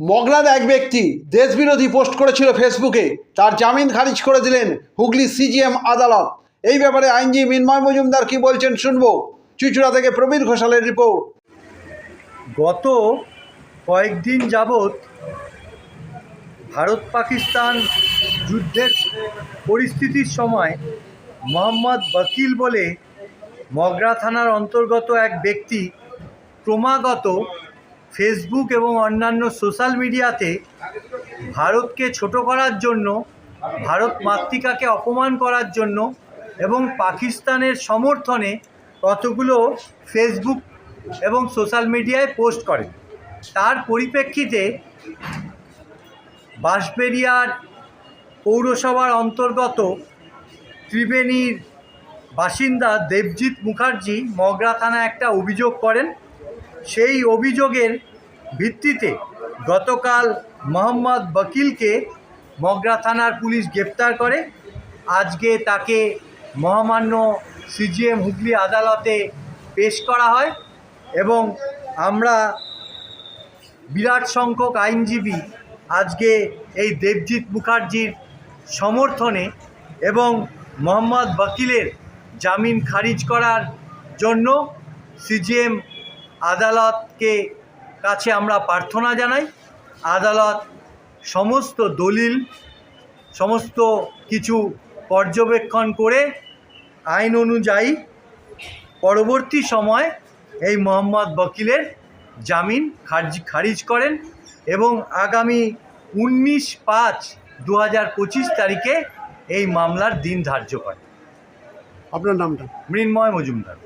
মগরার এক ব্যক্তি দেশবিরোধী পোস্ট করেছিল ফেসবুকে। তার জামিন খারিজ করে দিলেন হুগলি সিজিএম আদালত। এই ব্যাপারে আইনজীবী মিনময় মজুমদার কি বলছেন শুনব। চুচুড়া থেকে প্রবীর ঘোষালের রিপোর্ট। গত কয়েকদিন যাবৎ ভারত পাকিস্তান যুদ্ধের পরিস্থিতির সময় মোহাম্মদ বকিল বলে মগরা থানার অন্তর্গত এক ব্যক্তি ক্রমাগত ফেসবুক এবং অন্যান্য সোশ্যাল মিডিয়াতে ভারতকে ছোট করার জন্য, ভারত মাতৃকাকে অপমান করার জন্য এবং পাকিস্তানের সমর্থনে কতগুলো ফেসবুক এবং সোশ্যাল মিডিয়ায় পোস্ট করে তার পরিপ্রেক্ষিতে বাঁশবেরিয়ার পৌরসভার অন্তর্গত ত্রিবেণীর বাসিন্দা দেবজিৎ মুখার্জি মগরা থানায় একটা অভিযোগ করেন। সেই অভিযোগের ভিত্তিতে গতকাল মোহাম্মদ বকিলকে মগরা থানার পুলিশ গ্রেপ্তার করে। আজকে তাকে মহামান্য সিজিএম হুগলি আদালতে পেশ করা হয় এবং আমরা বিরাট সংখ্যক আইনজীবী আজকে এই দেবজিৎ মুখার্জির সমর্থনে এবং মোহাম্মদ বকিলের জামিন খারিজ করার জন্য সিজিএম আদালতকে কাছে আমরা প্রার্থনা জানাই। আদালত সমস্ত দলিল সমস্ত কিছু পর্যবেক্ষণ করে আইন অনুযায়ী পরবর্তী সময় এই মোহাম্মদ বকিলের জামিন খারিজ খারিজ করেন এবং আগামী উনিশ পাঁচ দু হাজার পঁচিশ তারিখে এই মামলার দিন ধার্য করেন। আপনার নামটা? মৃন্ময় মজুমদার।